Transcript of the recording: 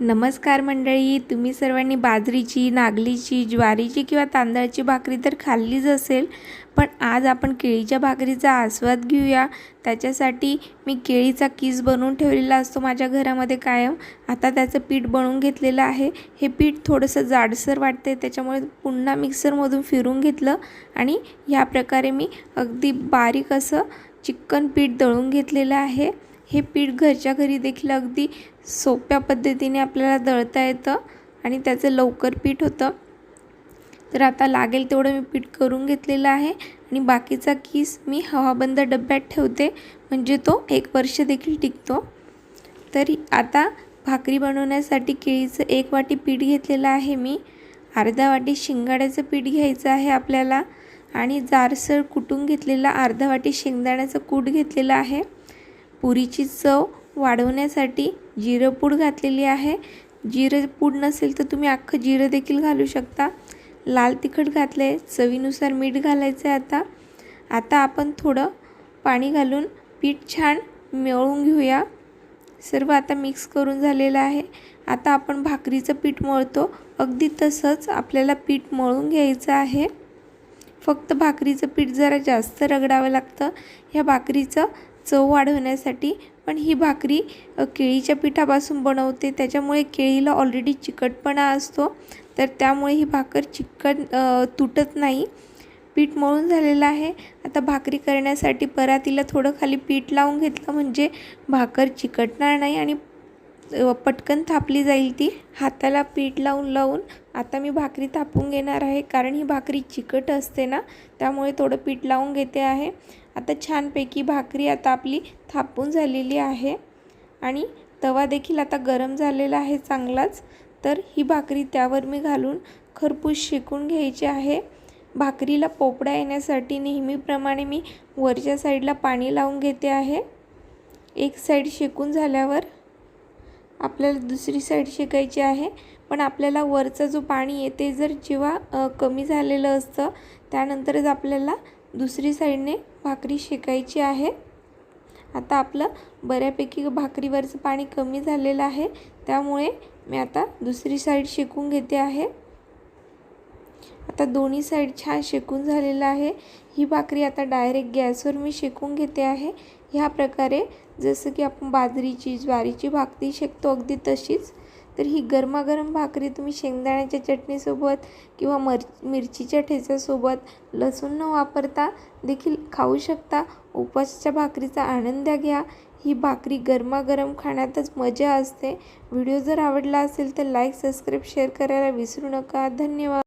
नमस्कार मंडळी तुम्ही सर्वांनी बाजरीची नागलीची ज्वारीची किंवा तांदळाची भाकरी तर खाल्लीच असेल पण आज आपण केळीच्या भाकरीचा आस्वाद घेऊया. त्याच्यासाठी मी केळीचा किस बनवून ठेवलेला असतो माझ्या घरामध्ये कायम. आता त्याचं पीठ बनवून घेतलेलं आहे. हे पीठ थोडंसं जाडसर वाटते त्याच्यामुळे पुन्हा मिक्सरमधून फिरून घेतलं आणि ह्या प्रकारे मी अगदी बारीक असं चिकन पीठ दळून घेतलेलं आहे. हे पीठ घरच्या घरी देखील अगदी सोप्या पद्धतीने आपल्याला दळता येतं आणि त्याचं लवकर पीठ होतं. तर आता लागेल तेवढं मी पीठ करून घेतलेलं आहे आणि बाकीचा किस मी हवाबंद डब्यात ठेवते म्हणजे तो एक वर्ष देखील टिकतो. तर आता भाकरी बनवण्यासाठी केळीचं एक वाटी पीठ घेतलेलं आहे मी. अर्धा वाटी शिंगाड्याचं पीठ घ्यायचं आहे आपल्याला आणि जारसर कुटून घेतलेला अर्धा वाटी शेंगदाण्याचं कूट घेतलेलं आहे. पुरीची चव वाढवण्यासाठी जिरं पूड घातलेली आहे. जिरं पूड नसेल तर तुम्ही अख्खं जिरं देखील घालू शकता. लाल तिखट घातलं आहे चवीनुसार मीठ घालायचं आहे आता. आता आपण थोडं पाणी घालून पीठ छान मिळवून घेऊया. सर्व आता मिक्स करून झालेलं आहे. आता आपण भाकरीचं पीठ मळतो. अगदी तसंच आपल्याला पीठ मळून घ्यायचं आहे. फक्त भाकरीचं पीठ जरा जास्त रगडावं लागतं. ह्या भाकरीचं चव वाढवण्यासाठी पण ही भाकरी केळीच्या पिठापासून बनवते. त्याच्यामुळे केळीला ऑलरेडी चिकटपणा असतो. तर त्यामुळे ही भाकर चिकट तुटत नाही. पीठ मळून झालेलं आहे. आता भाकरी करण्यासाठी परातीला थोडं खाली पीठ लावून घेतलं म्हणजे भाकर चिकटणार नाही आणि पटकन थापली जाईल ती. हाताला पीठ लावून लावून आता मी भाकरी थापून घेणार आहे. कारण ही भाकरी चिकट असते ना त्यामुळे थोडं पीठ लावून घेते आहे. आता छानपैकी भाकरी आता आपली थापून झालेली आहे. आणि तवा देखील आता गरम झालेला आहे चांगलाच. तर ही भाकरी त्यावर मी घालून खरपूस शेकून घ्यायची आहे. भाकरीला पोपडा येण्यासाठी नेहमीप्रमाणे मी वरच्या साईडला पाणी लावून घेते आहे. एक साईड शेकून झाल्यावर आपल्याला दुसरी साईड शेकायची आहे. पण आपल्याला वरचं जो पाणी आहे ते जर जेव्हा कमी झालेलं असतं त्यानंतरच आपल्याला दुसरी साईडने भाकरी शेकायची आहे. आता आपलं बऱ्यापैकी भाकरीवरचं पाणी कमी झालेलं आहे. त्यामुळे मी आता दुसरी साईड शेकून घेते आहे. आता दोन्ही साईड छान शेकून झालेलं आहे. ही भाकरी आता डायरेक्ट गॅसवर मी शेकून घेते आहे. ह्या प्रकारे जसं की आपण बाजरीची ज्वारीची भाकरी शेकतो अगदी तशीच. तर ही गरमागरम भाकरी तुम्ही शेंगदाण्याच्या चटणीसोबत किंवा मर मिरचीच्या ठेच्यासोबत लसूण न वापरता देखील खाऊ शकता. उपासच्या भाकरीचा आनंद घ्या. ही भाकरी गरमागरम खाण्यातच मजा असते. व्हिडिओ जर आवडला असेल तर लाईक सबस्क्राईब शेअर करायला विसरू नका. धन्यवाद.